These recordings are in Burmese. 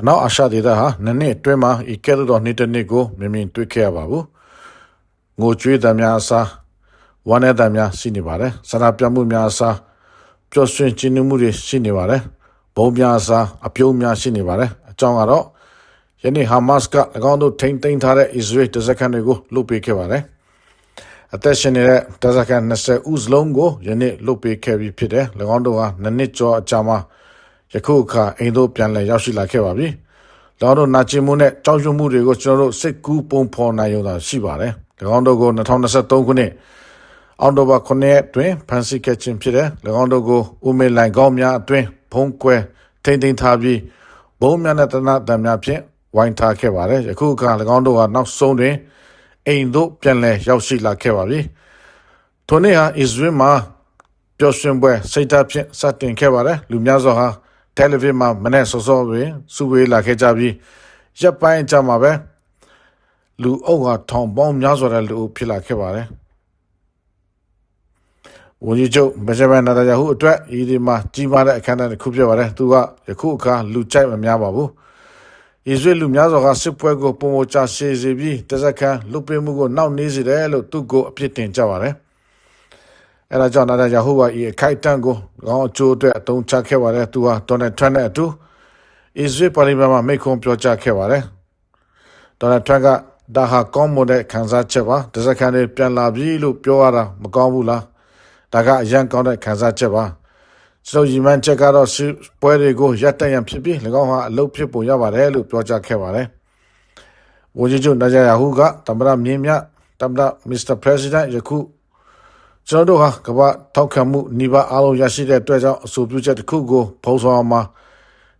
အနောက်အာရှဒေသဟာနှစ်နှစ်အတွင်းမှာဤကဲ့သို့သောနေ့တစ်နေ့ကိုမြင်မြင်တွေ့ခဲ့ရပါဘူးငိုကြွေးသံများအစားဝမ်းနည်းသံများရှိနေပါတယ်ဆန္ဒပြမှုများအစားပျော်ရွှင်ခြင်းမှုတွေရှိနေပါတယ်ဘုံများအစားအပြုံးများရှိနေပါတယ်အကြောင်းကတော့ယနေ့ဟာမတ်စ်က၎င်းတို့ထိမ့်သိမ်းထားတဲ့အစ္စရေးတပ်စခန်းတွေကိုလုပေးခဲ့ပါတယ်အသက်ရှင်နေတဲ့တပ်စခန်း20ဦးစလုံးကိုယနေ့လုပေးခဲ့ပြီးဖြစ်တယ်၎င်းတို့ဟာနှစ်နှစ်ကျော်အကြာမှာ ယခုအခါအိမ်သို့ပြန်လည်ရောက်ရှိလာခဲ့ပါပြီ၎င်းတို့နာကျင်မှုနဲ့ကြောက်ရွံ့မှုတွေကိုကျွန်တော်တို့စိတ်ကူးပုံဖော်နိုင်ရုံသာရှိပါတယ်၎င်းတို့ကို2023ခုနှစ်အောက်တိုဘာ9ရက်တွင်ဖန်ဆီးခဲ့ခြင်းဖြစ်တယ်၎င်းတို့ကိုဦးမေလိုင်ကောင်းများအတွင်ဖုံးကွယ်ထိမ့်သိမ်းထားပြီးဘုံများနဲ့တနတ်တံများဖြင့်ဝိုင်းထားခဲ့ပါတယ်ယခုအခါ၎င်းတို့ဟာနောက်ဆုံးတွင်အိမ်သို့ပြန်လည်ရောက်ရှိလာခဲ့ပါပြီထိုနေ့ဟာအစ္စရေးမှာပျော်ရွှင်ပွဲစိတ်ဓာတ်ဖြင့်စတင်ခဲ့ပါတယ်လူများစွာဟာ တယ်လီဗီမှာမနေ့စောစောတွင်စုဝေးလာခဲ့ကြပြီးရပ်ပိုင်းအကြာမှာပဲလူအုပ်ဟာထောင်ပေါင်းများစွာတဲ့လူအုပ်ဖြစ်လာခဲ့ပါတယ်ဝန်ကြီးချုပ်ဘဂျမန်နာတယာဟုအတွက်ဤဒီမှာကြီးမားတဲ့အခမ်းအနားတစ်ခုဖြစ်ပါတယ်သူကယခုအခါလူကြိုက်မများပါဘူးဣဇရေလူများစွာကစစ်ပွဲကိုပုံမချရှေစေပြီးတစက္ကန့်လွတ်ပေးမှုကိုနောက်နေစေတယ်လို့သူကိုအပြစ်တင်ကြပါတယ် အဲဒါကြောင့်နာတယာဟုကဤအခိုက်အတန့်ကိုကောင်းအကျိုးအတွက်အသုံးချခဲ့ပါတယ်သူဟာဒေါ်နယ်ထရန့်နဲ့အတူဣဇရေပါလီမန်မှာမိန့်ခွန်းပြောကြားခဲ့ပါတယ်ဒေါ်နယ်ထရန့်ကဒါဟာကောင်းမွန်တဲ့ခံစားချက်ပါတစက္ကန့်လေးပြန်လာပြီလို့ပြောရတာမကောင်းဘူးလားဒါကအရန်ကောင်းတဲ့ခံစားချက်ပါကျွန်တော်ရီမန်ချက်ကတော့ပွဲတွေကိုရပ်တန့်ရန်ဖြစ်ပြီး၎င်းဟာအလုပ်ဖြစ်ပုံရပါတယ်လို့ပြောကြားခဲ့ပါတယ်ဝန်ကြီးချုပ်နာဂျာယာဟူကတမရမြင်းမြတမရမစ္စတာပရက်စီဒန့်ယခု ကျွန်တော်တို့ဟာကမ္ဘာထောက်ခံမှုနှိပါအားလုံးရရှိတဲ့အတွက်ကြောင့်အဆိုပြုချက်တစ်ခုကိုဖော်ဆောင်အောင်မှာ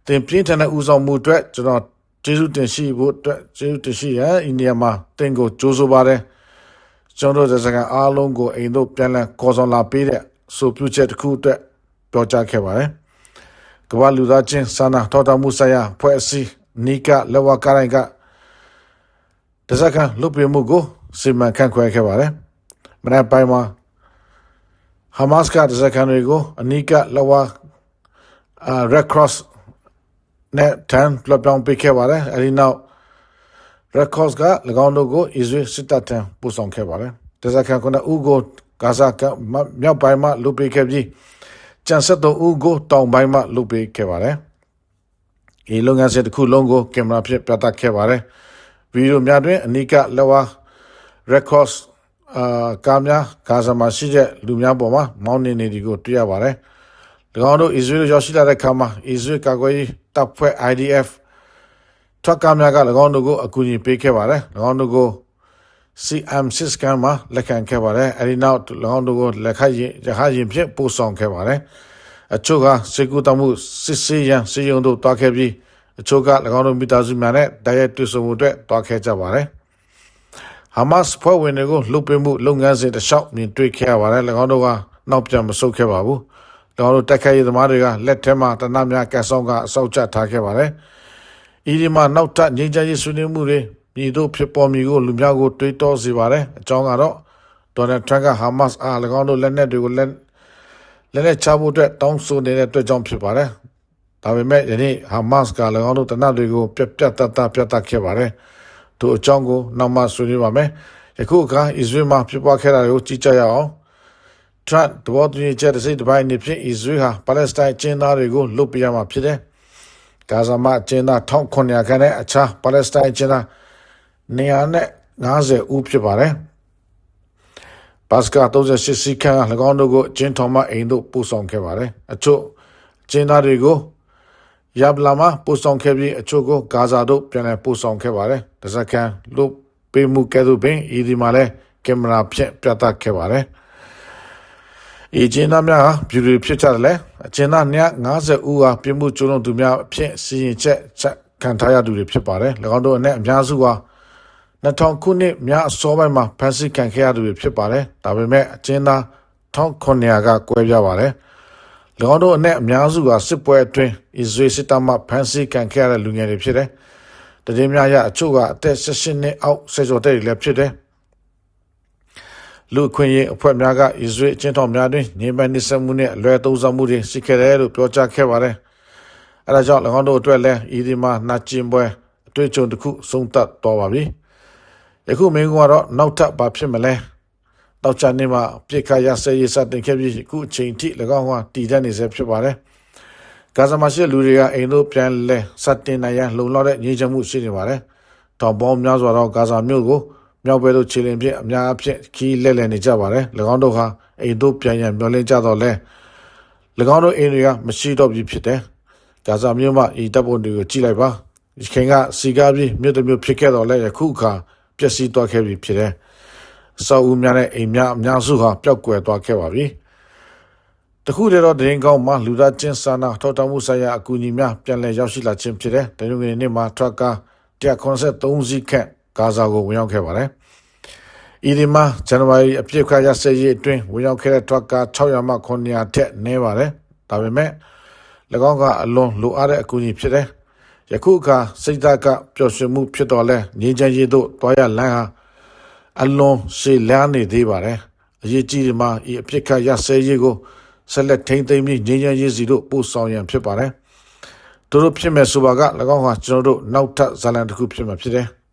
တင်ပြင်းထန်တဲ့ဦးဆောင်မှုအတွက်ကျွန်တော်ကျေးဇူးတင်ရှိဖို့အတွက်ကျေးဇူးတင်ရှိရန်အိန္ဒိယမှာတင်ကိုကြိုးစားပါတယ်ကျွန်တော်တို့စကားအားလုံးကိုအိမ်တို့ပြန်လည်ခေါ်ဆောင်လာပေးတဲ့ဆိုပြုချက်တစ်ခုအတွက်ပြောကြားခဲ့ပါတယ်ကမ္ဘာလူသားချင်းစာနာထောက်ထားမှုဆိုင်ရာဖွဲ့အစည်းနီကလက်ဝါကားတိုင်းကတစကန်လွတ်ပြမှုကိုစီမံခန့်ခွဲခဲ့ပါတယ်မနေ့ပိုင်းမှာ ဟာမတ်စ်ကတစကန်တွေကိုအနီကလက်ဝါအာ Red Cross နဲ့တန်ပလပောင်ပေးခဲ့ပါတယ်အဲဒီနောက် Red Cross က၎င်းတို့ကို Israel စစ်တပ်ထံပို့ဆောင်ခဲ့ပါတယ်တစကန်ကဥကိုဂါဇာကမြောက်ပိုင်းမှာလွတ်ပေးခဲ့ပြီးကျန်ဆက်သောဦးကိုတောင်ပိုင်းမှလုပေးခဲ့ပါတယ်။ဒီလုပ်ငန်းစဉ်တစ်ခုလုံးကိုကင်မရာဖြင့်ပြသခဲ့ပါတယ်။ဗီဒီယိုများတွင်အနိကလက်ဝါ records အာကားများဂါဇာမှာရှိတဲ့လူများပေါ်မှာမောင်းနေနေဒီကိုတွေ့ရပါတယ်။၎င်းတို့အစ္စရေးရောက်ရှိလာတဲ့အခါမှာအစ္စရေးကာကွယ်ရေးတပ်ဖွဲ့ IDF ထွက်ကများက၎င်းတို့ကိုအကူအညီပေးခဲ့ပါတယ်။၎င်းတို့ကို CM6 ကမ်းမှာလက်ခံခဲ့ပါတယ်အဲဒီနောက်၎င်းတို့ကိုလက်ခရင်ရဟရင်ဖြင့်ပို့ဆောင်ခဲ့ပါတယ်အချို့ကစေကူတမှုစစ်စေးရန်စေယုံတို့တွားခဲ့ပြီးအချို့က၎င်းတို့မိသားစုများနဲ့တိုက်ရိုက်တွေ့ဆုံမှုအတွက်တွားခဲ့ကြပါတယ် ဟာမတ်စ်ဖွဲ့ဝင်တွေကိုလှုပ်ပေးမှုလုပ်ငန်းစဉ်တစ်လျှောက်မြင်တွေ့ခဲ့ရပါတယ်၎င်းတို့ကနောက်ပြန်မဆုတ်ခဲ့ပါဘူး၎င်းတို့တက်ခိုက်ရေးသမားတွေကလက်ထဲမှာတနတ်များကတ်ဆောင်ကအစောက်ချထားခဲ့ပါတယ်ဤဒီမှာနောက်ထပ်ငြိမ်းချမ်းရေးဆွေးနွေးမှုတွေမြည်တို့ဖြစ်ပေါ်မည်ကိုလူများကိုတွေးတောစေပါတယ်အကြောင်းကတော့ဒေါ်နယ်ထရန့်ကဟာမတ်စ်အား၎င်းတို့လက်နက်တွေကိုလက်လက်နက်ချဖို့အတွက်တောင်းဆိုနေတဲ့အတွက်ကြောင့်ဖြစ်ပါတယ်ဒါပေမဲ့ယနေ့ဟာမတ်စ်က၎င်းတို့တနတ်တွေကိုပြတ်ပြတ်တတ်တတ်ပြတ်တတ်ခဲ့ပါတယ် သူအကြောင်းကိုနောက်မှဆွေးနွေးပါမယ်ယခုအခါအစ္စရေးမှာဖြစ်ပွားခဲ့တာကိုကြည့်ကြရအောင်ထရန့်တဘောတူညီချက်တစ်စိတ်တစ်ပိုင်းနေဖြင့်အစ္စရေးဟာပါလက်စတိုင်းကျင်းသားတွေကိုလွတ်ပြရမှာဖြစ်တယ်ဂါဇာမှာကျင်းသား1900ခန့်နဲ့အခြားပါလက်စတိုင်းကျင်းသား250ဦးဖြစ်ပါတယ်။ဘတ်စကာ38စီခန်း၎င်းတို့ကိုကျင်းထော်မအိမ်တို့ပို့ဆောင်ခဲ့ပါတယ်။အချို့ကျင်းသားတွေကို ယပ်လာမှာပို့ဆောင်ခဲ့ပြီးအချို့ကိုဂါဇာတို့ပြန်လည်ပို့ဆောင်ခဲ့ပါတယ်။တစ်စက္ကန့်လို့ပေးမှုကဲ့သို့ပင်ဤဒီမှာလည်းကင်မရာဖြင့်ပြသခဲ့ပါတယ်။ဤကျင်းသားများဟာဘျူရီဖြစ်ကြတယ်လေအကျဉ်းသား250ဦးဟာပြမှုကျုံးလုံးသူများအဖြစ်စီရင်ချက်ချက်ခံထားရသူတွေဖြစ်ပါတယ်။၎င်းတို့အနက်အများစုဟာ2000ခုနှစ်များအစောပိုင်းမှာဖန်ဆီးခံခဲ့ရသူတွေဖြစ်ပါတယ်။ဒါပေမဲ့အကျဉ်းသား1900ကကွဲပြားပါတယ်။၎ င်းတို့အနက်အများစုကစစ်ပွဲအတွင်းအစ္စရေးစစ်တပ်မှဖန်ဆီးခံခဲ့ရတဲ့လူငယ်တွေဖြစ်တယ်။တည်င်းများရအချို့ကအသက်16နှစ်အောက်ဆယ်ကျော်တဲ့တွေလည်းဖြစ်တယ်။လူခွင့်ရေးအဖွဲ့များကအစ္စရေးအကျဉ်းထောင်များတွင်ငြိမ်းပန်းနေဆက်မှုနဲ့အလွဲသုံးစားမှုတွေရှိခဲ့တယ်လို့ပြောကြားခဲ့ပါတယ်။အဲဒါကြောင့်၎င်းတို့အတွက်လည်းဤဒီမှာနာကျင်ပွဲအတွေ့အကြုံတစ်ခုဆုံးသက်သွားပါပြီယခုမင်းကတော့နောက်ထပ်ဘာဖြစ်မလဲ တောက်ချနေမှာပြစ်ခတ်ရဆဲရစတင်ခဲ့ပြီးအခုအချိန်ထိ၎င်းကတည်တတ်နေစေဖြစ်ပါတယ်ဂါဇာမှာရှိတဲ့လူတွေကအိမ်တို့ပြန်လဲစတင်နိုင်ရန်လုံလောက်တဲ့ငြိမ်းချမ်းမှုရှိနေပါတယ်တောင်ပေါင်းများစွာသောဂါဇာမြို့ကိုမြောက်ဘက်သို့ခြေလင်းဖြင့်အများအပြားခီးလဲလဲနေကြပါတယ်၎င်းတို့ဟာအိမ်တို့ပြန်ရန်မျှော်လင့်ကြတော့လဲ၎င်းတို့အိမ်တွေကမရှိတော့ပြီဖြစ်တယ်ဂါဇာမြို့မှာဤတပ်ပုံတွေကိုကြည့်လိုက်ပါဒီခင်ကစီကားပြီးမြို့တစ်မြို့ဖြစ်ခဲ့တော့လဲယခုအခါပျက်စီးသွားခဲ့ပြီဖြစ်တယ် ဆောက်ဦးများနဲ့အိမ်များအများစုဟာပျောက်ကွယ်သွားခဲ့ပါပြီတခုတည်းတော့ဒရင်ကောင်းမှာလူသားချင်းစာနာထောက်ထားမှုဆိုင်ရာအကူအညီများပြန်လည်ရောက်ရှိလာခြင်းဖြစ်တယ်။တနင်္ဂနွေနေ့မှာထရပ်ကား183စီးခန့်ဂါဇာကိုဝင်ရောက်ခဲ့ပါတယ်။ဤဒီမှာဇန်နဝါရီအပြည့်ခါရစရေးအတွင်းဝင်ရောက်ခဲ့တဲ့ထရပ်ကား600မှ900ထက်နည်းပါတယ်။ဒါပေမဲ့၎င်းကအလွန်လိုအပ်တဲ့အကူအညီဖြစ်တယ်။ယခုအခါစိတ်ဓာတ်ကပျော်ရွှင်မှုဖြစ်တော်လဲငြိမ်းချမ်းရေးတို့တွားရလမ်းဟာ အလွန်ရှည်လန်းနေသေးပါတယ်။အရေးကြီးဒီမှာဤအပြစ်ခတ်ရစဲရေးကိုဆက်လက်ထိမ့်သိမ်းပြီးငြိမ်းချမ်းရေးစီတို့ပို့ဆောင်ရန်ဖြစ်ပါတယ်။တို့တို့ဖြစ်မဲ့ဆိုပါက၎င်းဟာကျွန်တော်တို့နောက်ထပ်ဇာလန်တစ်ခုဖြစ်မှာဖြစ်တယ်။